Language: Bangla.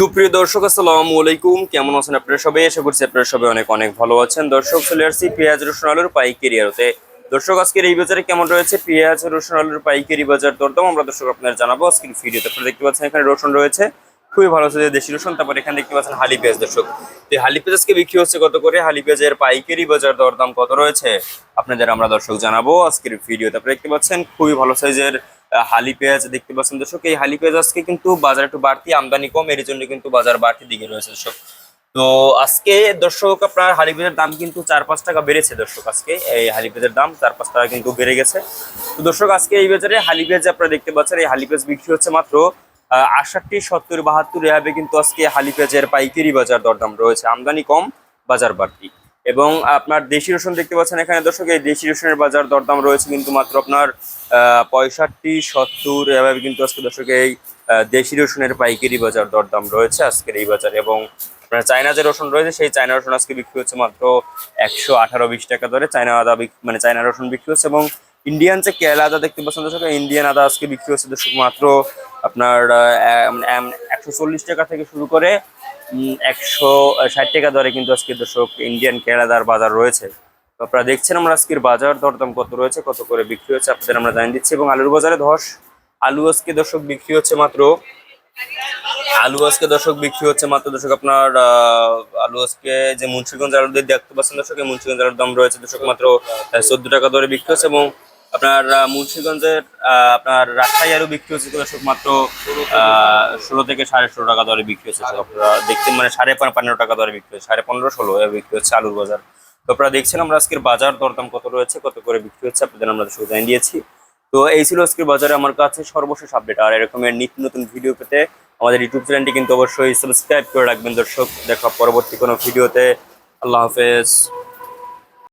সুপ্রিয় দর্শক, আসসালামু আলাইকুম। কেমন আছেন আপনারা সবাই? আশা করছি আপনারা সবাই অনেক অনেক ভালো আছেন। দর্শক, চলে আসছি পেঁয়াজ, রসুন, আলুর পাইকারি আড়তে। দর্শক, আজকের এই বাজারে কেমন রয়েছে? পেঁয়াজ, রসুন, আলুর পাইকারি বাজার দরদাম আমরা দর্শক আপনাদের জানাব। আজকের ভিডিওতে আপনারা দেখতে পাচ্ছেন, এখানে রসুন রয়েছে। খুবই ভালো আছে দেশি রসুন। তারপর এখানে দেখতে পাচ্ছেন হালি পেঁয়াজ, দর্শক। তো হালি পেঁয়াজকে বিক্রি হচ্ছে কত করে? হালি পেঁয়াজের পাইকারি বাজার দরদাম কত রয়েছে? আপনাদের আমরা দর্শক জানাব। আজকের ভিডিওতে আপনারা দেখতে পাচ্ছেন, খুবই ভালো সাইজের হালি পেঁয়াজ দেখতে পাচ্ছেন দর্শক। এই হালি পেঁয়াজ আজকে কিন্তু বাজার একটু বাড়তি, আমদানি কম, এর জন্য কিন্তু বাজার বাড়তি দিকে রয়েছে দর্শক। তো আজকে দর্শক, আপনার হালি পেঁয়াজের দাম কিন্তু চার পাঁচ টাকা বেড়েছে দর্শক আজকে। এই হালি পেঁয়াজের দাম চার পাঁচ টাকা কিন্তু বেড়ে গেছে। তো দর্শক, আজকে এই বাজারে হালি পেঁয়াজ আপনারা দেখতে পাচ্ছেন, এই হালি পেঁয়াজ বিক্রি হচ্ছে মাত্র আষট্টি সত্তর, বাহাত্তর, এভাবে কিন্তু আজকে হালি পেঁয়াজের পাইকারি বাজার দরদাম রয়েছে। আমদানি কম, বাজার বাড়তি। এবং আপনার দেশি রসুন দেখতে পাচ্ছেন এখানে। দর্শক, এই দেশি রসুনের বাজার দরদাম রয়েছে কিন্তু মাত্র আপনার পঁয়ষট্টি, সত্তর, এভাবে কিন্তু আজকে দর্শক এই দেশি রসুনের পাইকারি বাজার দরদাম রয়েছে আজকের এই বাজার এবং আপনার চায়না যে রসুন রয়েছে সেই চায়না রসুন আজকে বিক্রি হচ্ছে মাত্র একশো আঠারো বিশ টাকা দরে। চায়না আদা মানে চায়না রসুন বিক্রি হচ্ছে এবং ইন্ডিয়ান যে কেরালা আদা দেখতে পাচ্ছেন দর্শক ইন্ডিয়ান আদা আজকে বিক্রি হচ্ছে দর্শক মাত্র আপনার একশো চল্লিশ টাকা থেকে শুরু করে একশো ষাট টাকা দরে কিন্তু আজকে দর্শক ইন্ডিয়ান কেরালাদার বাজার রয়েছে। তো আপনারা দেখছেন আমরা আজকের বাজার, দরদাম কত রয়েছে, কত করে বিক্রি হচ্ছে আপনাদের আমরা জানিয়ে দিচ্ছি। এবং আলুর বাজারে ধস, আলু আজকে দর্শক বিক্রি হচ্ছে মাত্র, আলু আজকে দর্শক বিক্রি হচ্ছে মাত্র দর্শক আপনার আলু আজকে যে মুন্সিগঞ্জ আলু দিয়ে দেখতে পাচ্ছেন দর্শক, এই মুন্সিগঞ্জ আলুর দাম রয়েছে দর্শক মাত্র চোদ্দ টাকা দরে বিক্রি হচ্ছে এবং আপনার মুন্সিগঞ্জের আপনার রাজশাহী আলু বিক্রি হচ্ছে দর্শক মাত্র ষোলো থেকে সাড়ে ষোলো টাকা দরে বিক্রি হচ্ছে। আপনারা দেখছেন মানে সাড়ে পনেরো টাকা দরে বিক্রি হচ্ছে, সাড়ে পনেরো ষোলো বিক্রি হচ্ছে আলুর বাজার। তো আপনারা দেখছেন আমরা আজকের বাজার দরদাম কত রয়েছে, কত করে বিক্রি হচ্ছে আপনাদের আমরা দর্শক জানিয়ে দিয়েছি। তো এই ছিল আজকের বাজারে আমার কাছে সর্বশেষ আপডেট। আর এরকমের নিত্য নতুন ভিডিও পেতে আমাদের ইউটিউব চ্যানেলটি কিন্তু অবশ্যই সাবস্ক্রাইব করে রাখবেন, দর্শক। দেখা পরবর্তী কোনো ভিডিওতে। আল্লাহ হাফেজ।